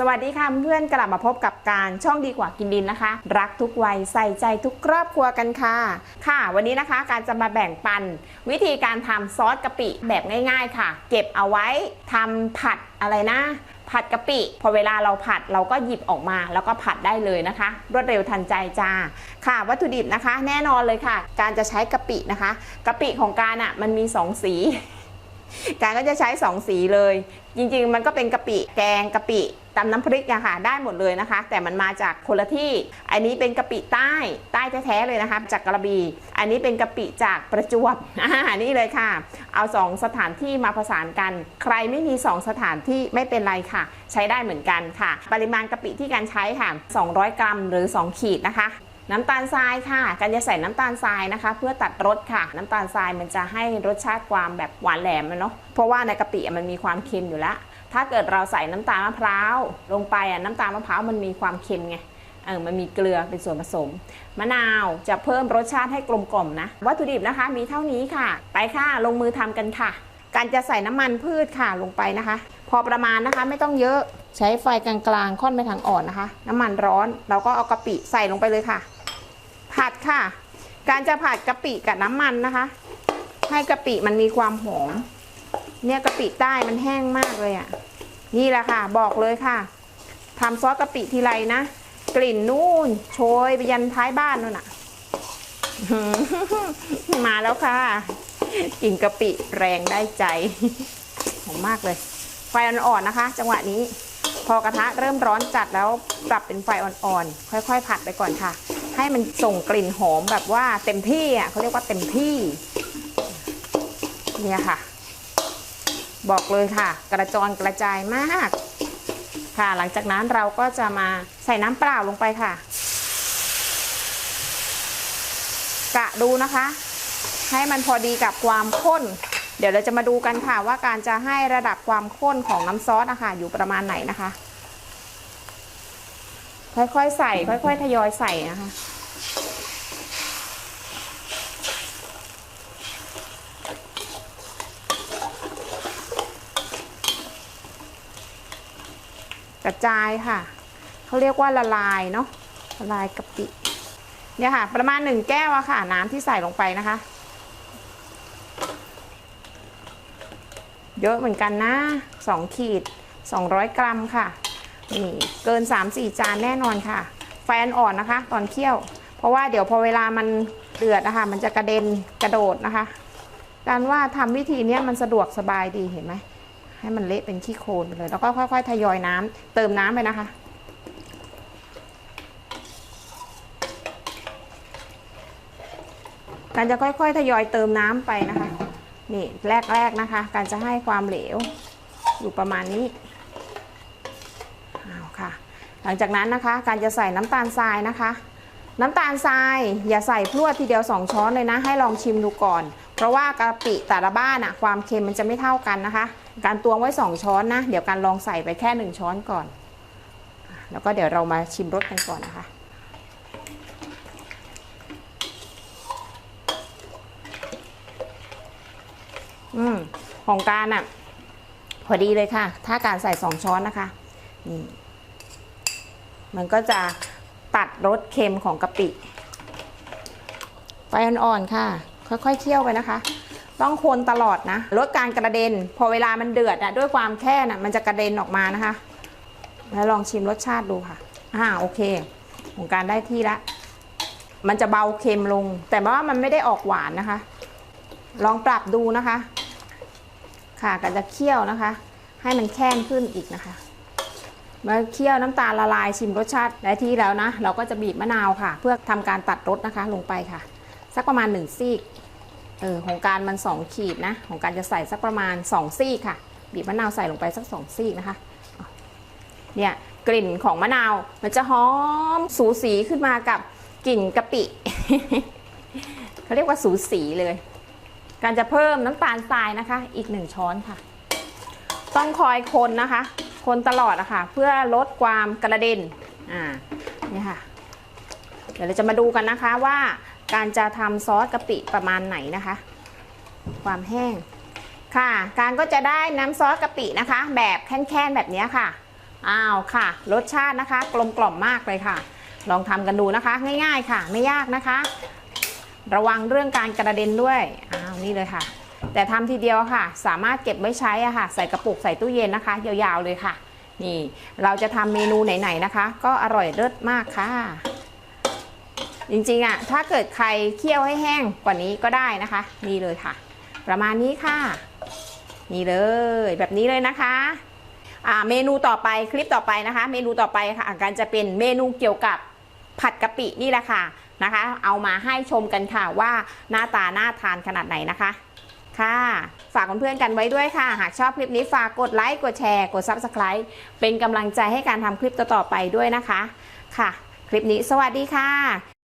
สวัสดีค่ะเพื่อนกลับมาพบกับการช่องดีกว่ากินดินนะคะ รักทุกวัยใส่ใจทุกครอบครัวกันค่ะ ค่ะ วันนี้นะคะการจะมาแบ่งปัน วิธีการทำซอสกะปิแบบง่าย ๆค่ะ เก็บเอาไว้ทำผัดอะไรนะผัดกะปิ พอเวลาเราผัดเราก็หยิบออกมา แล้วก็ผัดได้เลยนะคะ รวดเร็วทันใจจ้าค่ะ วัตถุดิบนะคะ แน่นอนเลยค่ะ การจะใช้กะปินะคะกะปิของการอะมันมีสองสีการก็จะใช้ 2 สีเลย จริงๆ มันก็เป็นกะปิแกงกะปิ ตำน้ำพริกอะค่ะได้หมดเลยนะคะ แต่มันมาจากคนละที่ อันนี้เป็นกะปิใต้ใต้แท้ๆเลยนะคะ จากกระบี่อันนี้เป็นกะปิจากประจวบอ่านี่เลยค่ะ เอา 2 สถานที่มาผสานกัน ใครไม่มี 2 สถานที่ไม่เป็นไรค่ะ ใช้ได้เหมือนกันค่ะ ปริมาณกะปิที่การใช้ค่ะ 200 กรัมหรือ 2 ขีดนะคะน้ำตาลทรายค่ะ การจะใส่น้ำตาลทรายนะคะ เพื่อตัดรสค่ะ น้ำตาลทรายมันจะให้รสชาติความแบบหวานแหลมอะเนาะ เพราะว่าในกะปิมันมีความเค็มอยู่แล้ว ถ้าเกิดเราใส่น้ำตาลมะพร้าวลงไปอะน้ำตาลมะพร้าวมันมีความเค็มไงเออมันมีเกลือเป็นส่วนผสม มะนาวจะเพิ่มรสชาติให้กลมกล่อมนะ วัตถุดิบนะคะมีเท่านี้ค่ะ ไปค่ะลงมือทำกันค่ะ การจะใส่น้ำมันพืชค่ะลงไปนะคะ พอประมาณนะคะไม่ต้องเยอะใช้ไฟกลางๆค่อนไปทางอ่อนนะคะ น้ำมันร้อน เราก็เอากะปิใส่ลงไปเลยค่ะ ผัดค่ะ การจะผัดกะปิกับน้ำมันนะคะ ให้กะปิมันมีความหอม เนี่ยกะปิใต้มันแห้งมากเลยอะ่ะ นี่แหละค่ะ บอกเลยค่ะทำซอสกะปิทีไรนะ กลิ่นนู่นโชยไปยันท้ายบ้านนู่นน่ะ มาแล้วค่ะกลิ่นกะปิแรงได้ใจหอมมากเลย ไฟอ่อนๆนะคะ จังหวะนี้ พอกระทะเริ่มร้อนจัดแล้วปรับเป็นไฟอ่อนๆค่อยๆ ผัดไปก่อนค่ะ ให้มันส่งกลิ่นหอมแบบว่าเต็มที่อะเขาเรียกว่าเต็มที่ เนี่ยค่ะ บอกเลยค่ะ กระจรกระจายมาก ค่ะหลังจากนั้นเราก็จะมาใส่น้ำเปล่าลงไปค่ะ กะดูนะคะ ให้มันพอดีกับความข้น เดี๋ยวเราจะมาดูกันค่ะว่าการจะให้ระดับความข้นของน้ำซอสนะคะอยู่ประมาณไหนนะคะ ค่อยๆใส่ ค่อย ๆ ทยอยใส่นะคะ ระจายค่ะเขาเรียกว่าละลายเนาะละลายกะปิเนี่ยค่ะ ประมาณหนึ่งแก้วอะค่ะ น้ำที่ใส่ลงไปนะคะ เยอะเหมือนกันนะสองขีด 200 กรัมค่ะนี่เกิน 3-4 จานแน่นอนค่ะ ไฟอ่อนนะคะ ตอนเคี่ยว เพราะว่าเดี๋ยวพอเวลามันเดือดนะคะ มันจะกระเด็นกระโดดนะคะ การว่าทำวิธีนี้มันสะดวกสบายดีเห็นไหม ให้มันเละเป็นขี้โคลนไปเลย แล้วก็ค่อย ๆ ทยอยน้ำเติมน้ำไปนะคะ การจะค่อย ๆ ทยอยเติมน้ำไปนะคะ นี่แรกๆนะคะ การจะให้ความเหลวอยู่ประมาณนี้เอาค่ะ หลังจากนั้นนะคะ การจะใส่น้ำตาลทรายนะคะน้ำตาลทรายอย่าใส่พรวดทีเดียว 2 ช้อนเลยนะ ให้ลองชิมดูก่อน เพราะว่ากะปิแต่ละบ้านอะความเค็มมันจะไม่เท่ากันนะคะ การตวงไว้ 2 ช้อนนะ เดี๋ยวการลองใส่ไปแค่ 1 ช้อนก่อน แล้วก็เดี๋ยวเรามาชิมรสกันก่อนนะคะ อืมของการอะ พอดีเลยค่ะ ถ้าการใส่สองช้อนนะคะ นี่ มันก็จะตัดรสเค็มของกะปิ ไฟอ่อนๆค่ะ ค่อยๆเคี่ยวไปนะคะ ต้องคนตลอดนะลดการกระเด็น พอเวลามันเดือดอะด้วยความแค่น่ะมันจะกระเด็นออกมานะคะแล้วลองชิมรสชาติดูค่ะอ่าโอเค ของการได้ที่ละ มันจะเบาเค็มลง แต่ว่ามันไม่ได้ออกหวานนะคะ ลองปรับดูนะคะ ค่ะก็จะเคี่ยวนะคะ ให้มันแค้นขึ้นอีกนะคะเมื่อเคี่ยวน้ำตาลละลายชิมรสชาติได้ที่แล้วนะ เราก็จะบีบมะนาวค่ะ เพื่อทำการตัดรสนะคะลงไปค่ะ สักประมาณ1ซีก เออของการมัน 2 ขีดนะ ของการจะใส่สักประมาณ 2 ซีกค่ะ บีบมะนาวใส่ลงไปสัก 2 ซีกนะคะ เนี่ยกลิ่นของมะนาวมันจะหอมสูสีขึ้นมากับกลิ่นกะปิเขาเรียกว่าสูสีเลย การจะเพิ่มน้ำตาลทรายนะคะ อีกหนึ่งช้อนค่ะ ต้องคอยคนนะคะ คนตลอดอะคะ่ะเพื่อลดความกระเด็นอ่าเนี่ยค่ะ เดี๋ยวเราจะมาดูกันนะคะว่า การจะทำซอสกะปิประมาณไหนนะคะ ความแห้งค่ะ การก็จะได้น้ำซอสกะปินะคะ แบบแค่นๆแบบนี้ค่ะ อ้าวค่ะ รสชาตินะคะ กลมกล่อมมากเลยค่ะ ลองทำกันดูนะคะ ง่ายๆค่ะ ไม่ยากนะคะ ระวังเรื่องการกระเด็นด้วย อ้าวนี่เลยค่ะ แต่ทำทีเดียวค่ะ สามารถเก็บไว้ใช้อะค่ะ ใส่กระปุกใส่ตู้เย็นนะคะ ยาวๆเลยค่ะ นี่ เราจะทำเมนูไหนๆนะคะ ก็อร่อยเลิศมากค่ะ จริงๆอะถ้าเกิดใครเคี่ยวให้แห้งกว่านี้ก็ได้นะคะ นี่เลยค่ะ ประมาณนี้ค่ะ นี่เลยแบบนี้เลยนะคะอ่าเมนูต่อไปคลิปต่อไปนะคะ เมนูต่อไปค่ะการจะเป็นเมนูเกี่ยวกับผัดกะปินี่แหละค่ะนะคะ เอามาให้ชมกันค่ะว่าหน้าตาน่าทานขนาดไหนนะคะค่ะ ฝากเพื่อนๆกันไว้ด้วยค่ะ หากชอบคลิปนี้ฝากกดไลค์กดแชร์ กด Subscribe เป็นกำลังใจให้การทำคลิปต่อๆไปด้วยนะคะ ค่ะ คลิปนี้สวัสดีค่ะ